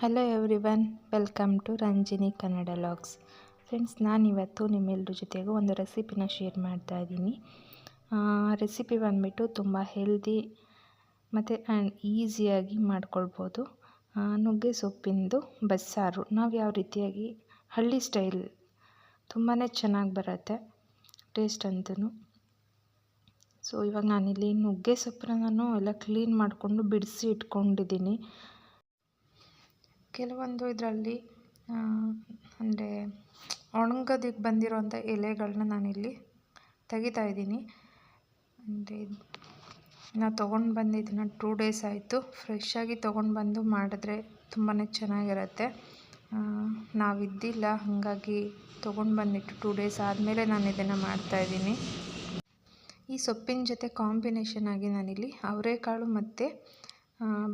Hello everyone welcome to Ranjini Kannada vlogs friends ನಾನಿವತ್ತು ನಿಮ್ಮೆಲ್ಲರ ಜೊತೆಗೂ ಒಂದು ರೆಸಿಪಿನ ಶೇರ್ ಮಾಡ್ತಾ ಇದ್ದೀನಿ. ರೆಸಿಪಿ ಬಂದುಬಿಟ್ಟು ತುಂಬ ಹೆಲ್ದಿ ಮತ್ತು ಆ್ಯಂಡ್ ಈಸಿಯಾಗಿ ಮಾಡ್ಕೊಳ್ಬೋದು. ನುಗ್ಗೆ ಸೊಪ್ಪಿಂದು ಬಸ್ಸಾರು. ನಾವು ಯಾವ ರೀತಿಯಾಗಿ, ಹಳ್ಳಿ ಸ್ಟೈಲ್ ತುಂಬಾ ಚೆನ್ನಾಗಿ ಬರುತ್ತೆ ಟೇಸ್ಟ್ ಅಂತೂ ಸೊ ಇವಾಗ ನಾನಿಲ್ಲಿ ನುಗ್ಗೆ ಸೊಪ್ಪನ್ನ ನಾನು ಎಲ್ಲ ಕ್ಲೀನ್ ಮಾಡಿಕೊಂಡು ಬಿಡಿಸಿ ಇಟ್ಕೊಂಡಿದ್ದೀನಿ. ಕೆಲವೊಂದು ಇದರಲ್ಲಿ ಅಂದರೆ ಒಣಗೋದಕ್ಕೆ ಬಂದಿರುವಂಥ ಎಲೆಗಳನ್ನ ನಾನಿಲ್ಲಿ ತೆಗಿತಾ ಇದ್ದೀನಿ. ಅಂದರೆ ನಾನು ತೊಗೊಂಡು ಬಂದಿದ್ದನ್ನು ಟೂ ಡೇಸ್ ಆಯಿತು. ಫ್ರೆಶ್ಶಾಗಿ ತೊಗೊಂಡು ಬಂದು ಮಾಡಿದ್ರೆ ತುಂಬಾ ಚೆನ್ನಾಗಿರುತ್ತೆ. ನಾವಿದ್ದಿಲ್ಲ, ಹಾಗಾಗಿ ತೊಗೊಂಡು ಬಂದಿಟ್ಟು ಟೂ ಡೇಸ್ ಆದಮೇಲೆ ನಾನು ಇದನ್ನು ಮಾಡ್ತಾಯಿದ್ದೀನಿ ಈ ಸೊಪ್ಪಿನ ಜೊತೆ ಕಾಂಬಿನೇಷನ್ ಆಗಿ ನಾನಿಲ್ಲಿ ಅವರೆಕಾಳು ಮತ್ತು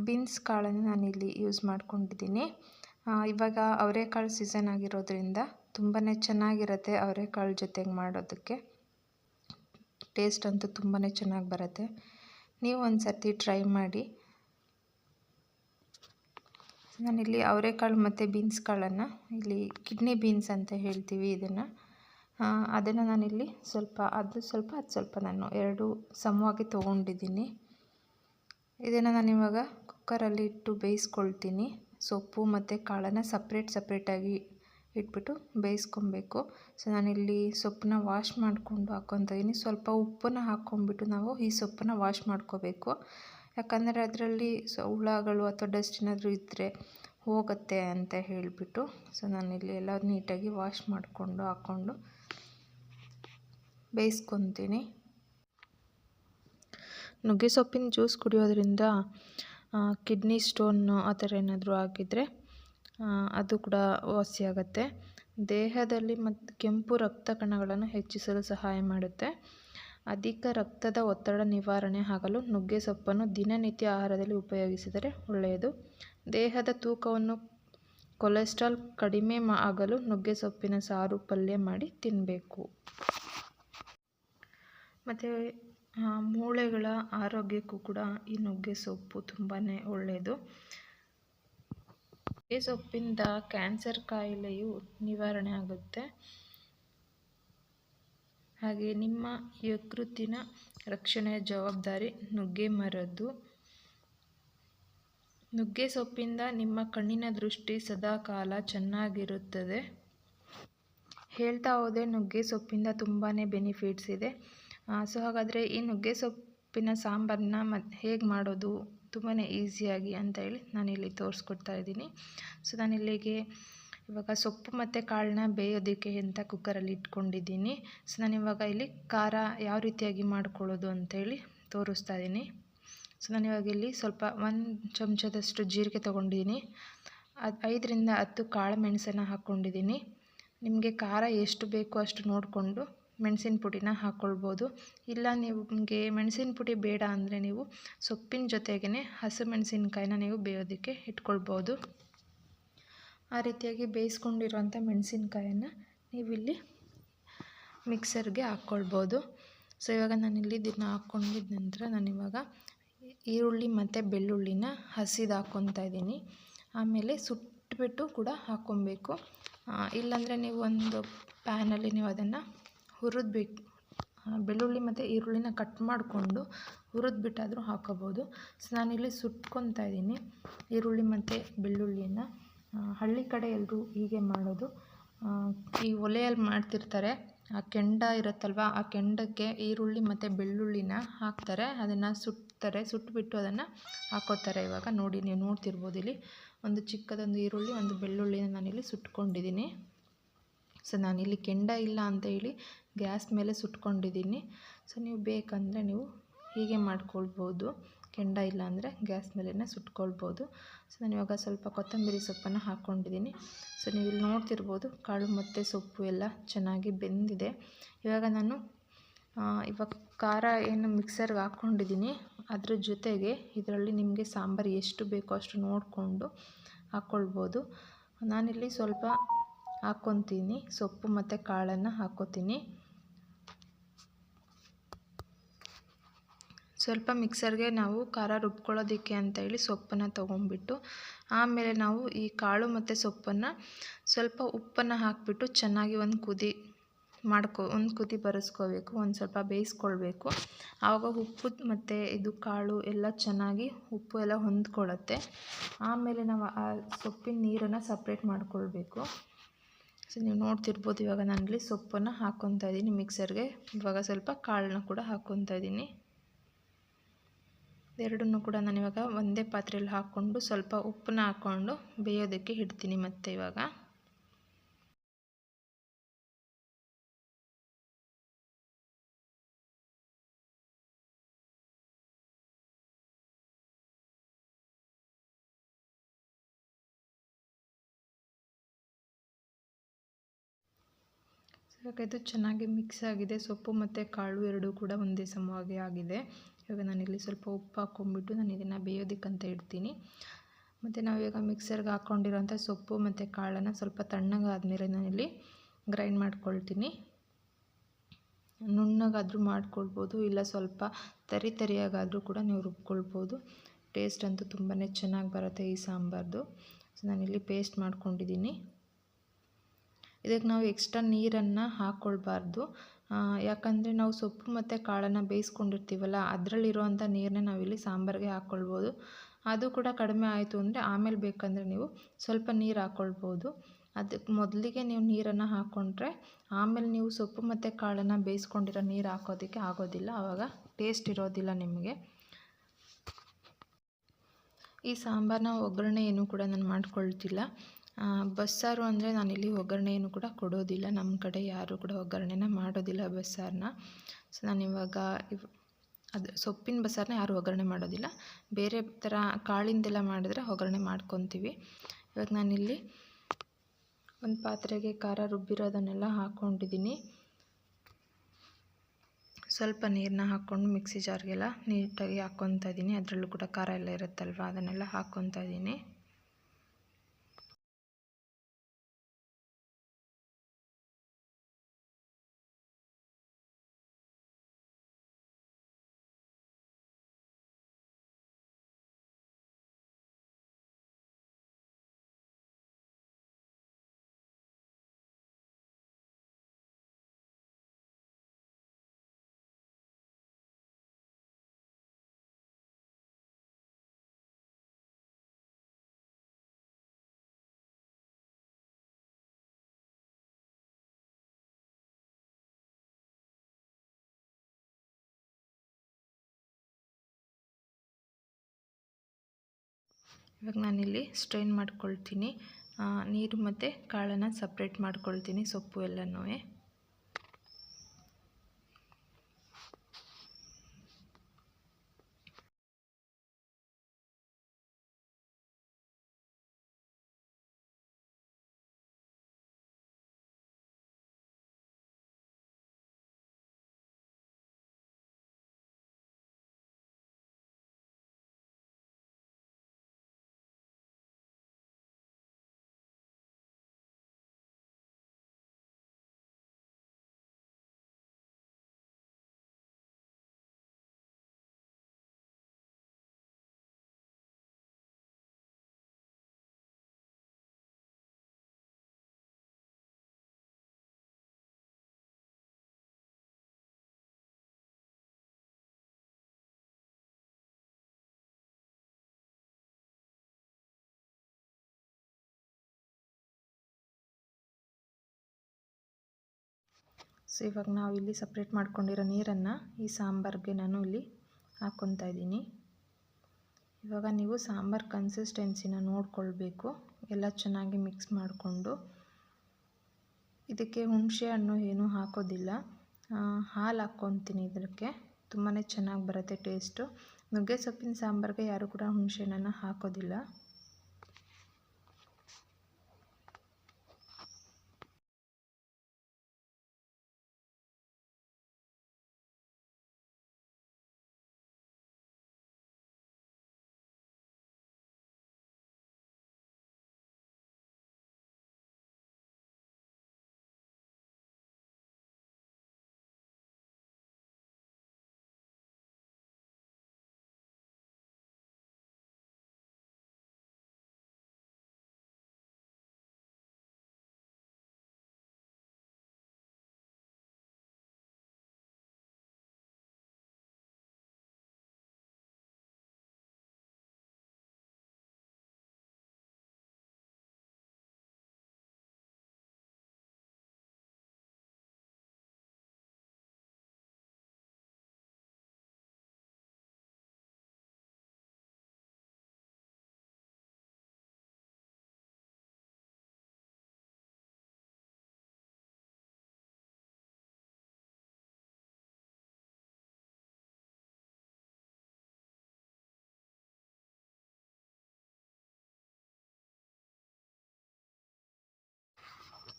ಬೀನ್ಸ್ ಕಾಳನ್ನು ನಾನಿಲ್ಲಿ ಯೂಸ್ ಮಾಡ್ಕೊಂಡಿದ್ದೀನಿ. ಇವಾಗ ಅವರೆಕಾಳು ಸೀಸನ್ ಆಗಿರೋದ್ರಿಂದ ತುಂಬಾ ಚೆನ್ನಾಗಿರುತ್ತೆ ಅವರೆಕಾಳು ಜೊತೆಗೆ ಮಾಡೋದಕ್ಕೆ. ಟೇಸ್ಟ್ ಅಂತೂ ತುಂಬಾ ಚೆನ್ನಾಗಿ ಬರುತ್ತೆ. ನೀವು ಒಂದು ಸರ್ತಿ ಟ್ರೈ ಮಾಡಿ. ನಾನಿಲ್ಲಿ ಅವರೆಕಾಳು ಮತ್ತು ಬೀನ್ಸ್ ಕಾಳನ್ನು, ಇಲ್ಲಿ ಕಿಡ್ನಿ ಬೀನ್ಸ್ ಅಂತ ಹೇಳ್ತೀವಿ ಇದನ್ನು. ಅದನ್ನು ನಾನಿಲ್ಲಿ ಸ್ವಲ್ಪ, ಅದು ಸ್ವಲ್ಪ ಅದು ಸ್ವಲ್ಪ ನಾನು ಎರಡು ಸಮವಾಗಿ ತೊಗೊಂಡಿದ್ದೀನಿ. ಇದನ್ನು ನಾನು ಇವಾಗ ಕುಕ್ಕರಲ್ಲಿ ಇಟ್ಟು ಬೇಯಿಸ್ಕೊಳ್ತೀನಿ. ಸೊಪ್ಪು ಮತ್ತು ಕಾಳನ್ನು ಸಪ್ರೇಟ್ ಸಪ್ರೇಟಾಗಿ ಇಟ್ಬಿಟ್ಟು ಬೇಯಿಸ್ಕೊಬೇಕು. ಸೊ ನಾನಿಲ್ಲಿ ಸೊಪ್ಪನ್ನ ವಾಶ್ ಮಾಡಿಕೊಂಡು ಹಾಕ್ಕೊತಾ ಸ್ವಲ್ಪ ಉಪ್ಪನ್ನು ಹಾಕ್ಕೊಂಬಿಟ್ಟು ನಾವು ಈ ಸೊಪ್ಪನ್ನ ವಾಶ್ ಮಾಡ್ಕೋಬೇಕು. ಯಾಕಂದರೆ ಅದರಲ್ಲಿ ಸೊ ಹುಳಗಳು ಅಥವಾ ಡಸ್ಟ್ ಏನಾದರೂ ಇದ್ದರೆ ಹೋಗುತ್ತೆ ಅಂತ ಹೇಳಿಬಿಟ್ಟು ಸೊ ನಾನಿಲ್ಲಿ ಎಲ್ಲ ನೀಟಾಗಿ ವಾಶ್ ಮಾಡಿಕೊಂಡು ಹಾಕ್ಕೊಂಡು ಬೇಯಿಸ್ಕೊತೀನಿ. ನುಗ್ಗೆ ಸೊಪ್ಪಿನ ಜ್ಯೂಸ್ ಕುಡಿಯೋದ್ರಿಂದ ಕಿಡ್ನಿ ಸ್ಟೋನ್ ಆ ಥರ ಏನಾದರೂ ಆಗಿದ್ದರೆ ಅದು ಕೂಡ ವಾಸಿಯಾಗುತ್ತೆ ದೇಹದಲ್ಲಿ ಮತ್ತು ಕೆಂಪು ರಕ್ತ ಕಣಗಳನ್ನು ಹೆಚ್ಚಿಸಲು ಸಹಾಯ ಮಾಡುತ್ತೆ. ಅಧಿಕ ರಕ್ತದ ಒತ್ತಡ ನಿವಾರಣೆ ಆಗಲು ನುಗ್ಗೆ ಸೊಪ್ಪನ್ನು ದಿನನಿತ್ಯ ಆಹಾರದಲ್ಲಿ ಉಪಯೋಗಿಸಿದರೆ ಒಳ್ಳೆಯದು. ದೇಹದ ತೂಕವನ್ನು ಕೊಲೆಸ್ಟ್ರಾಲ್ ಕಡಿಮೆ ಆಗಲು ನುಗ್ಗೆ ಸೊಪ್ಪಿನ ಸಾರು ಪಲ್ಯ ಮಾಡಿ ತಿನ್ನಬೇಕು ಮತ್ತು ಮೂಳೆಗಳ ಆರೋಗ್ಯಕ್ಕೂ ಕೂಡ ಈ ನುಗ್ಗೆ ಸೊಪ್ಪು ತುಂಬಾ ಒಳ್ಳೆಯದು ನುಗ್ಗೆ ಸೊಪ್ಪಿಂದ ಕ್ಯಾನ್ಸರ್ ಕಾಯಿಲೆಯು ನಿವಾರಣೆ ಆಗುತ್ತೆ. ಹಾಗೆ ನಿಮ್ಮ ಯಕೃತ್ತಿನ ರಕ್ಷಣೆಯ ಜವಾಬ್ದಾರಿ ನುಗ್ಗೆ ಮರದ್ದು. ನುಗ್ಗೆ ಸೊಪ್ಪಿಂದ ನಿಮ್ಮ ಕಣ್ಣಿನ ದೃಷ್ಟಿ ಸದಾಕಾಲ ಚೆನ್ನಾಗಿರುತ್ತದೆ. ಹೇಳ್ತಾ ಹೋದೆ ನುಗ್ಗೆ ಸೊಪ್ಪಿಂದ ತುಂಬಾ ಬೆನಿಫಿಟ್ಸ್ ಇದೆ. ಸೊ ಹಾಗಾದರೆ ಈ ನುಗ್ಗೆ ಸೊಪ್ಪಿನ ಸಾಂಬಾರನ್ನ ಮತ್ತು ಹೇಗೆ ಮಾಡೋದು? ತುಂಬಾ ಈಸಿಯಾಗಿ ಅಂತ ಹೇಳಿ ನಾನಿಲ್ಲಿ ತೋರಿಸ್ಕೊಡ್ತಾ ಇದ್ದೀನಿ. ಸೊ ನಾನಿಲ್ಲಿಗೆ ಇವಾಗ ಸೊಪ್ಪು ಮತ್ತು ಕಾಳನ್ನ ಬೇಯೋದಕ್ಕೆ ಅಂತ ಕುಕ್ಕರಲ್ಲಿ ಇಟ್ಕೊಂಡಿದ್ದೀನಿ. ಸೊ ನಾನಿವಾಗ ಇಲ್ಲಿ ಖಾರ ಯಾವ ರೀತಿಯಾಗಿ ಮಾಡ್ಕೊಳ್ಳೋದು ಅಂತೇಳಿ ತೋರಿಸ್ತಾ ಇದ್ದೀನಿ. ಸೊ ನಾನಿವಾಗ ಇಲ್ಲಿ ಸ್ವಲ್ಪ ಒಂದು ಚಮಚದಷ್ಟು ಜೀರಿಗೆ ತೊಗೊಂಡಿದ್ದೀನಿ. ಅದು ಐದರಿಂದ ಹತ್ತು ಕಾಳು ಮೆಣಸನ್ನು ಹಾಕ್ಕೊಂಡಿದ್ದೀನಿ ನಿಮಗೆ ಖಾರ ಎಷ್ಟು ಬೇಕೋ ಅಷ್ಟು ನೋಡಿಕೊಂಡು ಮೆಣಸಿನ ಪುಡಿನ ಹಾಕ್ಕೊಳ್ಬೋದು ಇಲ್ಲ ನಿಮಗೆ ಮೆಣಸಿನ ಪುಡಿ ಬೇಡ ಅಂದರೆ ನೀವು ಸೊಪ್ಪಿನ ಜೊತೆಗೇ ಹಸಿ ಮೆಣಸಿನ್ಕಾಯಿನ ನೀವು ಬೇಯೋದಕ್ಕೆ ಇಟ್ಕೊಳ್ಬೋದು. ಆ ರೀತಿಯಾಗಿ ಬೇಯಿಸ್ಕೊಂಡಿರುವಂಥ ಮೆಣಸಿನ್ಕಾಯನ್ನು ನೀವಿಲ್ಲಿ ಮಿಕ್ಸರ್ಗೆ ಹಾಕ್ಕೊಳ್ಬೋದು ಸೊ, ಇವಾಗ ನಾನಿಲ್ಲಿ ಇದನ್ನು ಹಾಕ್ಕೊಂಡಿದ್ದ ನಂತರ ನಾನಿವಾಗ ಈರುಳ್ಳಿ ಮತ್ತು ಬೆಳ್ಳುಳ್ಳಿನ ಹಸಿದು ಹಾಕ್ಕೊತಾ ಇದ್ದೀನಿ. ಆಮೇಲೆ ಸುಟ್ಬಿಟ್ಟು ಕೂಡ ಹಾಕ್ಕೊಬೇಕು ಇಲ್ಲಾಂದರೆ ನೀವು ಒಂದು ಪ್ಯಾನಲ್ಲಿ ನೀವು ಅದನ್ನು ಹುರಿದ್ಬಿಟ್ಟು ಬೆಳ್ಳುಳ್ಳಿ ಮತ್ತು ಈರುಳ್ಳಿನ ಕಟ್ ಮಾಡಿಕೊಂಡು ಹುರಿದ್ಬಿಟ್ಟಾದರೂ ಹಾಕೋಬೋದು. ಸೊ ನಾನಿಲ್ಲಿ ಸುಟ್ಕೊತಾ ಇದ್ದೀನಿ ಈರುಳ್ಳಿ ಮತ್ತು ಬೆಳ್ಳುಳ್ಳಿಯನ್ನು. ಹಳ್ಳಿ ಕಡೆ ಎಲ್ಲರೂ ಹೀಗೆ ಮಾಡೋದು. ಈ ಒಲೆಯಲ್ಲಿ ಮಾಡ್ತಿರ್ತಾರೆ. ಆ ಕೆಂಡ ಇರುತ್ತಲ್ವ, ಆ ಕೆಂಡಕ್ಕೆ ಈರುಳ್ಳಿ ಮತ್ತು ಬೆಳ್ಳುಳ್ಳಿನ ಹಾಕ್ತಾರೆ. ಅದನ್ನು ಸುಡ್ತಾರೆ ಸುಟ್ಬಿಟ್ಟು ಅದನ್ನು ಹಾಕೋತಾರೆ ಇವಾಗ. ನೋಡಿ, ನೀವು ನೋಡ್ತಿರ್ಬೋದು ಇಲ್ಲಿ. ಒಂದು ಚಿಕ್ಕದೊಂದು ಈರುಳ್ಳಿ, ಒಂದು ಬೆಳ್ಳುಳ್ಳಿನ ನಾನಿಲ್ಲಿ ಸುಟ್ಕೊಂಡಿದ್ದೀನಿ. ಸೊ ನಾನಿಲ್ಲಿ ಕೆಂಡ ಇಲ್ಲ ಅಂತ ಹೇಳಿ ಗ್ಯಾಸ್ ಮೇಲೆ ಸುಟ್ಕೊಂಡಿದ್ದೀನಿ. ಸೊ, ನೀವು ಬೇಕಂದರೆ ನೀವು ಹೀಗೆ ಮಾಡ್ಕೊಳ್ಬೋದು. ಕೆಂಡ ಇಲ್ಲ ಅಂದರೆ ಗ್ಯಾಸ್ ಮೇಲೇ ಸುಟ್ಕೊಳ್ಬೋದು. ಸೊ, ನಾನು ಇವಾಗ ಸ್ವಲ್ಪ ಕೊತ್ತಂಬರಿ ಸೊಪ್ಪನ್ನು ಹಾಕ್ಕೊಂಡಿದ್ದೀನಿ ಸೊ, ನೀವು ಇಲ್ಲಿ ನೋಡ್ತಿರ್ಬೋದು ಕಾಳು ಮತ್ತು ಸೊಪ್ಪು ಎಲ್ಲ ಚೆನ್ನಾಗಿ ಬೆಂದಿದೆ. ಇವಾಗ ನಾನು ಇವಾಗ ಖಾರ ಏನು ಮಿಕ್ಸರ್ಗೆ ಹಾಕ್ಕೊಂಡಿದ್ದೀನಿ ಅದರ ಜೊತೆಗೆ ಇದರಲ್ಲಿ ನಿಮಗೆ ಸಾಂಬಾರು ಎಷ್ಟು ಬೇಕೋ ಅಷ್ಟು ನೋಡಿಕೊಂಡು ಹಾಕ್ಕೊಳ್ಬೋದು ನಾನಿಲ್ಲಿ ಸ್ವಲ್ಪ ಹಾಕ್ಕೊತೀನಿ ಸೊಪ್ಪು ಮತ್ತು ಕಾಳನ್ನು ಹಾಕ್ಕೋತೀನಿ ಸ್ವಲ್ಪ ಮಿಕ್ಸರ್ಗೆ ನಾವು ಖಾರ ರುಬ್ಕೊಳ್ಳೋದಕ್ಕೆ ಅಂತ ಹೇಳಿ ಸೊಪ್ಪನ್ನು ತೊಗೊಂಡ್ಬಿಟ್ಟು, ಆಮೇಲೆ ನಾವು ಈ ಕಾಳು ಮತ್ತು ಸೊಪ್ಪನ್ನು ಸ್ವಲ್ಪ ಉಪ್ಪನ್ನು ಹಾಕಿಬಿಟ್ಟು ಚೆನ್ನಾಗಿ ಒಂದು ಕುದಿ ಮಾಡ್ಕೊ, ಒಂದು ಕುದಿ ಬರೆಸ್ಕೋಬೇಕು, ಒಂದು ಸ್ವಲ್ಪ ಬೇಯಿಸ್ಕೊಳ್ಬೇಕು. ಆವಾಗ ಉಪ್ಪು ಮತ್ತು ಇದು ಕಾಳು ಎಲ್ಲ ಚೆನ್ನಾಗಿ ಉಪ್ಪು ಎಲ್ಲ ಹೊಂದ್ಕೊಳ್ಳುತ್ತೆ. ಆಮೇಲೆ ನಾವು ಆ ಸೊಪ್ಪಿನ ನೀರನ್ನು ಸಪ್ರೇಟ್ ಮಾಡ್ಕೊಳ್ಬೇಕು. ಸೊ ನೀವು ನೋಡ್ತಿರ್ಬೋದು ಇವಾಗ ನಾನಲ್ಲಿ ಸೊಪ್ಪನ್ನು ಹಾಕ್ಕೊತಾ ಇದ್ದೀನಿ ಮಿಕ್ಸರ್ಗೆ. ಇವಾಗ ಸ್ವಲ್ಪ ಕಾಳನ್ನ ಕೂಡ ಹಾಕ್ಕೊತಾ ಇದ್ದೀನಿ. ಎರಡನ್ನೂ ಕೂಡ ನಾನು ಇವಾಗ ಒಂದೇ ಪಾತ್ರೆಯಲ್ಲಿ ಹಾಕ್ಕೊಂಡು ಸ್ವಲ್ಪ ಉಪ್ಪನ್ನ ಹಾಕ್ಕೊಂಡು ಬೇಯೋದಕ್ಕೆ ಇಡ್ತೀನಿ ಮತ್ತೆ ಇವಾಗ. ಇವಾಗ ಇದು ಚೆನ್ನಾಗಿ ಮಿಕ್ಸ್ ಆಗಿದೆ. ಸೊಪ್ಪು ಮತ್ತು ಕಾಳು ಎರಡೂ ಕೂಡ ಒಂದೇ ಸಮವಾಗಿ ಆಗಿದೆ. ಇವಾಗ ನಾನಿಲ್ಲಿ ಸ್ವಲ್ಪ ಉಪ್ಪು ಹಾಕ್ಕೊಂಬಿಟ್ಟು ನಾನು ಇದನ್ನು ಬೇಯೋದಕ್ಕಂತ ಇಡ್ತೀನಿ. ಮತ್ತು ನಾವೀಗ ಮಿಕ್ಸರ್ಗೆ ಹಾಕ್ಕೊಂಡಿರೋಂಥ ಸೊಪ್ಪು ಮತ್ತು ಕಾಳನ್ನು ಸ್ವಲ್ಪ ತಣ್ಣಗಾದ್ಮೇಲೆ ನಾನಿಲ್ಲಿ ಗ್ರೈಂಡ್ ಮಾಡ್ಕೊಳ್ತೀನಿ. ನುಣ್ಣಗಾದರೂ ಮಾಡ್ಕೊಳ್ಬೋದು, ಇಲ್ಲ ಸ್ವಲ್ಪ ತರಿ ತರಿಯಾಗಾದರೂ ಕೂಡ ನೀವು ರುಬ್ಕೊಳ್ಬೋದು. ಟೇಸ್ಟ್ ಅಂತೂ ತುಂಬಾ ಚೆನ್ನಾಗಿ ಬರುತ್ತೆ ಈ ಸಾಂಬಾರ್ದು. ಸೊ ನಾನಿಲ್ಲಿ ಪೇಸ್ಟ್ ಮಾಡ್ಕೊಂಡಿದ್ದೀನಿ. ಇದಕ್ಕೆ ನಾವು ಎಕ್ಸ್ಟ್ರಾ ನೀರನ್ನು ಹಾಕ್ಕೊಳ್ಬಾರ್ದು ಯಾಕಂದರೆ ನಾವು ಸೊಪ್ಪು ಮತ್ತು ಕಾಳನ್ನು ಬೇಯಿಸ್ಕೊಂಡಿರ್ತೀವಲ್ಲ ಅದರಲ್ಲಿರುವಂಥ ನೀರನ್ನೇ ನಾವಿಲ್ಲಿ ಸಾಂಬಾರಿಗೆ ಹಾಕ್ಕೊಳ್ಬೋದು ಅದು ಕೂಡ ಕಡಿಮೆ ಆಯಿತು ಅಂದರೆ ಆಮೇಲೆ ಬೇಕಂದರೆ ನೀವು ಸ್ವಲ್ಪ ನೀರು ಹಾಕ್ಕೊಳ್ಬೋದು ಅದಕ್ಕೆ ಮೊದಲಿಗೆ ನೀವು ನೀರನ್ನು ಹಾಕ್ಕೊಂಡ್ರೆ ಆಮೇಲೆ ನೀವು ಸೊಪ್ಪು ಮತ್ತು ಕಾಳನ್ನು ಬೇಯಿಸ್ಕೊಂಡಿರೋ ನೀರು ಹಾಕೋದಕ್ಕೆ ಆಗೋದಿಲ್ಲ ಆವಾಗ ಟೇಸ್ಟ್ ಇರೋದಿಲ್ಲ ನಿಮಗೆ. ಈ ಸಾಂಬಾರನ್ನ ಒಗ್ಗರಣೆ ಏನೂ ಕೂಡ ನಾನು ಮಾಡ್ಕೊಳ್ತಿಲ್ಲ. ಬಸ್ಸಾರು ಅಂದರೆ ನಾನಿಲ್ಲಿ ಒಗ್ಗರಣೆಯನ್ನು ಕೂಡ ಕೊಡೋದಿಲ್ಲ. ನಮ್ಮ ಕಡೆ ಯಾರೂ ಕೂಡ ಒಗ್ಗರಣೆನ ಮಾಡೋದಿಲ್ಲ ಬಸ್ಸಾರನ್ನ ಸೊ ನಾನಿವಾಗ ಇವ್ ಅದು ಸೊಪ್ಪಿನ ಬಸ್ಸಾರನ್ನ ಯಾರೂ ಒಗ್ಗರಣೆ ಮಾಡೋದಿಲ್ಲ. ಬೇರೆ ಥರ ಕಾಳಿಂದೆಲ್ಲ ಮಾಡಿದ್ರೆ ಒಗ್ಗರಣೆ ಮಾಡ್ಕೊತೀವಿ. ಇವಾಗ ನಾನಿಲ್ಲಿ ಒಂದು ಪಾತ್ರೆಗೆ ಖಾರ ರುಬ್ಬಿರೋದನ್ನೆಲ್ಲ ಹಾಕ್ಕೊಂಡಿದ್ದೀನಿ ಸ್ವಲ್ಪ ನೀರನ್ನ ಹಾಕ್ಕೊಂಡು ಮಿಕ್ಸಿ ಜಾರ್ಗೆಲ್ಲ ನೀಟಾಗಿ ಹಾಕ್ಕೊತಾ ಇದ್ದೀನಿ. ಅದರಲ್ಲೂ ಕೂಡ ಖಾರ ಎಲ್ಲ ಇರುತ್ತಲ್ವ? ಅದನ್ನೆಲ್ಲ ಹಾಕ್ಕೊತಾ ಇದ್ದೀನಿ. ಇವಾಗ ನಾನಿಲ್ಲಿ ಸ್ಟ್ರೈನ್ ಮಾಡ್ಕೊಳ್ತೀನಿ. ನೀರು ಮತ್ತು ಕಾಳನ್ನು ಸಪ್ರೇಟ್ ಮಾಡ್ಕೊಳ್ತೀನಿ ಸೊಪ್ಪು ಎಲ್ಲನೂ ಸೊ ಇವಾಗ ನಾವು ಇಲ್ಲಿ ಸಪ್ರೇಟ್ ಮಾಡ್ಕೊಂಡಿರೋ ನೀರನ್ನು ಈ ಸಾಂಬಾರಿಗೆ ನಾನು ಇಲ್ಲಿ ಹಾಕ್ಕೊತಾ ಇದ್ದೀನಿ. ಇವಾಗ ನೀವು ಸಾಂಬಾರು ಕನ್ಸಿಸ್ಟೆನ್ಸಿನ ನೋಡಿಕೊಳ್ಬೇಕು. ಎಲ್ಲ ಚೆನ್ನಾಗಿ ಮಿಕ್ಸ್ ಮಾಡಿಕೊಂಡು. ಇದಕ್ಕೆ ಹುಣಸೆ ಹಣ್ಣು ಏನೂ ಹಾಕೋದಿಲ್ಲ. ಹಾಲು ಹಾಕ್ಕೊತೀನಿ ಇದಕ್ಕೆ. ತುಂಬಾ ಚೆನ್ನಾಗಿ ಬರುತ್ತೆ ಟೇಸ್ಟು ನುಗ್ಗೆ ಸೊಪ್ಪಿನ ಸಾಂಬಾರಿಗೆ ಯಾರೂ ಕೂಡ ಹುಣಸೆ ಹಣ್ಣನ್ನು ಹಾಕೋದಿಲ್ಲ.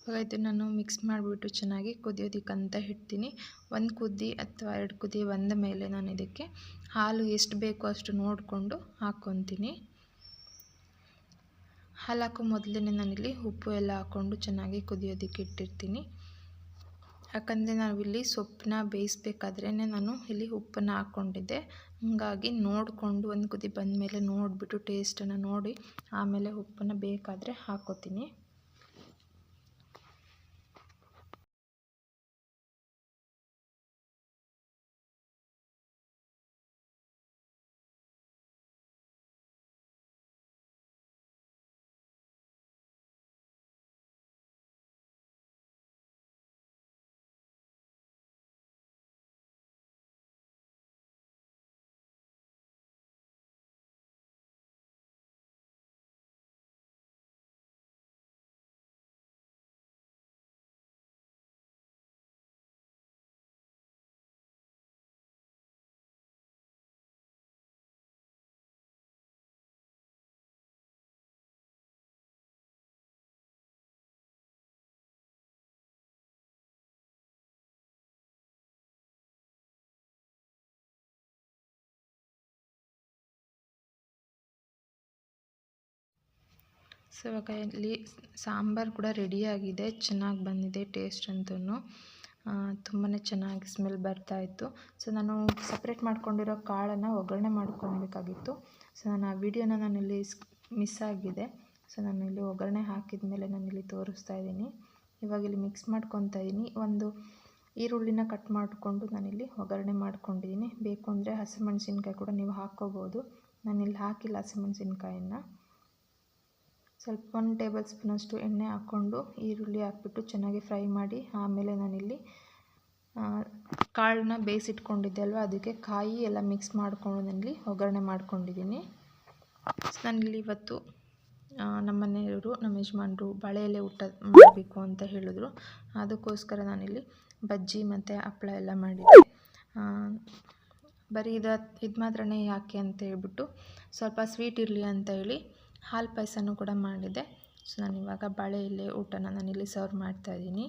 ಇವಾಗ ಇದನ್ನು ಮಿಕ್ಸ್ ಮಾಡಿಬಿಟ್ಟು ಚೆನ್ನಾಗಿ ಕುದಿಯೋದಕ್ಕಂತ ಇಡ್ತೀನಿ. ಒಂದು ಕುದಿ ಅಥವಾ ಎರಡು ಕುದಿ ಬಂದ ಮೇಲೆ ನಾನು ಇದಕ್ಕೆ ಹಾಲು ಎಷ್ಟು ಬೇಕೋ ಅಷ್ಟು ನೋಡಿಕೊಂಡು ಹಾಕ್ಕೊತೀನಿ. ಹಾಲು ಹಾಕೋ ಮೊದಲೇ ನಾನಿಲ್ಲಿ ಉಪ್ಪು ಎಲ್ಲ ಹಾಕ್ಕೊಂಡು ಚೆನ್ನಾಗಿ ಕುದಿಯೋದಕ್ಕೆ ಇಟ್ಟಿರ್ತೀನಿ. ಯಾಕಂದರೆ ನಾವಿಲ್ಲಿ ಸೊಪ್ಪನ್ನ ಬೇಯಿಸ್ಬೇಕಾದ್ರೆ ನಾನು ಇಲ್ಲಿ ಉಪ್ಪನ್ನು ಹಾಕ್ಕೊಂಡಿದ್ದೆ. ಹಾಗಾಗಿ ನೋಡಿಕೊಂಡು ಒಂದು ಕುದಿ ಬಂದಮೇಲೆ ನೋಡಿಬಿಟ್ಟು ಟೇಸ್ಟನ್ನು ನೋಡಿ ಆಮೇಲೆ ಉಪ್ಪನ್ನು ಬೇಕಾದರೆ ಹಾಕ್ಕೋತೀನಿ ಸೊ, ಇವಾಗ ಇಲ್ಲಿ ಸಾಂಬಾರು ಕೂಡ ರೆಡಿಯಾಗಿದೆ. ಚೆನ್ನಾಗಿ ಬಂದಿದೆ ಟೇಸ್ಟ್ ಅಂತೂ ತುಂಬಾ ಚೆನ್ನಾಗಿ ಸ್ಮೆಲ್ ಬರ್ತಾಯಿತ್ತು ಸೊ, ನಾನು ಸಪ್ರೇಟ್ ಮಾಡ್ಕೊಂಡಿರೋ ಕಾಳನ್ನು ಒಗ್ಗರಣೆ ಮಾಡ್ಕೊಳ್ಬೇಕಾಗಿತ್ತು. ಸೊ, ನಾನು ಆ ವಿಡಿಯೋನ ನಾನಿಲ್ಲಿ ಮಿಸ್ ಆಗಿದೆ. ಸೊ ನಾನು ಇಲ್ಲಿ ಒಗ್ಗರಣೆ ಹಾಕಿದ ಮೇಲೆ ನಾನಿಲ್ಲಿ ತೋರಿಸ್ತಾ ಇದ್ದೀನಿ. ಇವಾಗ ಇಲ್ಲಿ ಮಿಕ್ಸ್ ಮಾಡ್ಕೊತಾ ಇದ್ದೀನಿ. ಒಂದು ಈರುಳ್ಳಿನ ಕಟ್ ಮಾಡಿಕೊಂಡು ನಾನಿಲ್ಲಿ ಒಗ್ಗರಣೆ ಮಾಡ್ಕೊಂಡಿದ್ದೀನಿ. ಬೇಕು ಅಂದರೆ ಹಸಿಮೆಣಸಿನ್ಕಾಯಿ ಕೂಡ ನೀವು ಹಾಕ್ಕೋಬೋದು. ನಾನಿಲ್ಲಿ ಹಾಕಿಲ್ಲ ಹಸಿಮೆಣ್ಸಿನ್ಕಾಯಿನ ಸ್ವಲ್ಪ ಒಂದು ಟೇಬಲ್ ಸ್ಪೂನಷ್ಟು ಎಣ್ಣೆ ಹಾಕ್ಕೊಂಡು ಈರುಳ್ಳಿ ಹಾಕ್ಬಿಟ್ಟು ಚೆನ್ನಾಗಿ ಫ್ರೈ ಮಾಡಿ, ಆಮೇಲೆ ನಾನಿಲ್ಲಿ ಕಾಳನ್ನ ಬೇಯಿಸಿಟ್ಕೊಂಡಿದ್ದೆ ಅಲ್ವ, ಅದಕ್ಕೆ ಕಾಯಿ ಎಲ್ಲ ಮಿಕ್ಸ್ ಮಾಡಿಕೊಂಡು ನಾನಿಲ್ಲಿ ಒಗ್ಗರಣೆ ಮಾಡ್ಕೊಂಡಿದ್ದೀನಿ. ನಾನಿಲ್ಲಿ ಇವತ್ತು ನಮ್ಮ ಮನೆಯವರು, ನಮ್ಮ ಯಜಮಾನ್ರು ಎಲೆ ಊಟ ಮಾಡಬೇಕು ಅಂತ ಹೇಳಿದ್ರು. ಅದಕ್ಕೋಸ್ಕರ ನಾನಿಲ್ಲಿ ಬಜ್ಜಿ ಮತ್ತು ಹಪ್ಪಳ ಎಲ್ಲ ಮಾಡಿದ್ದೆ. ಬರೀ ಇದು ಇದು ಮಾತ್ರನೇ ಯಾಕೆ ಅಂತ ಹೇಳ್ಬಿಟ್ಟು ಸ್ವಲ್ಪ ಸ್ವೀಟ್ ಇರಲಿ ಅಂತ ಹೇಳಿ ಹಾಲು ಪಾಯಸನೂ ಕೂಡ ಮಾಡಿದೆ. ಸೊ, ನಾನು ಇವಾಗ ಬಾಳೆ ಎಲೆ ಊಟನ ನಾನಿಲ್ಲಿ ಸರ್ವ್ ಮಾಡ್ತಾಯಿದ್ದೀನಿ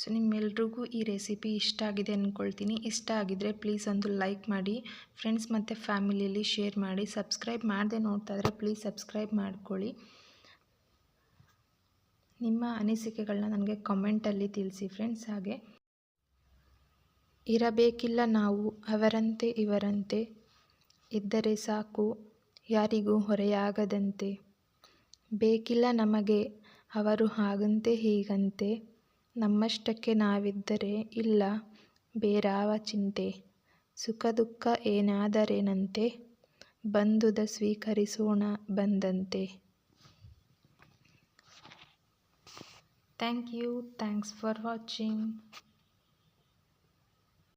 ಸೊ, ನಿಮ್ಮೆಲ್ರಿಗೂ ಈ ರೆಸಿಪಿ ಇಷ್ಟ ಆಗಿದೆ ಅಂದ್ಕೊಳ್ತೀನಿ ಇಷ್ಟ ಆಗಿದ್ರೆ ಪ್ಲೀಸ್ ಒಂದು ಲೈಕ್ ಮಾಡಿ, ಫ್ರೆಂಡ್ಸ್ ಮತ್ತು ಫ್ಯಾಮಿಲಿಯಲ್ಲಿ ಶೇರ್ ಮಾಡಿ, ಸಬ್ಸ್ಕ್ರೈಬ್ ಮಾಡದೆ ನೋಡ್ತಾ ಇದ್ದರೆ ಪ್ಲೀಸ್ ಸಬ್ಸ್ಕ್ರೈಬ್ ಮಾಡ್ಕೊಳ್ಳಿ. ನಿಮ್ಮ ಅನಿಸಿಕೆಗಳನ್ನ ನನಗೆ ಕಮೆಂಟಲ್ಲಿ ತಿಳಿಸಿ ಫ್ರೆಂಡ್ಸ್ ಹಾಗೆ. ಇರಬೇಕಿಲ್ಲ ನಾವು, ಅವರಂತೆ, ಇವರಂತೆ, ಇದ್ದರೆ ಸಾಕು. ಯಾರಿಗೂ ಹೊರೆಯಾಗದಂತೆ. ಬೇಕಿಲ್ಲ ನಮಗೆ, ಅವರು ಹಾಗಂತೆ ಹೀಗಂತೆ. ನಮ್ಮಷ್ಟಕ್ಕೆ ನಾವಿದ್ದರೆ ಇಲ್ಲ, ಬೇರಾವ ಚಿಂತೆ. ಸುಖ ದುಃಖ ಏನಾದರೇನಂತೆ? ಬಂದುದ ಸ್ವೀಕರಿಸೋಣ ಬಂದಂತೆ. Thank you, thanks for watching.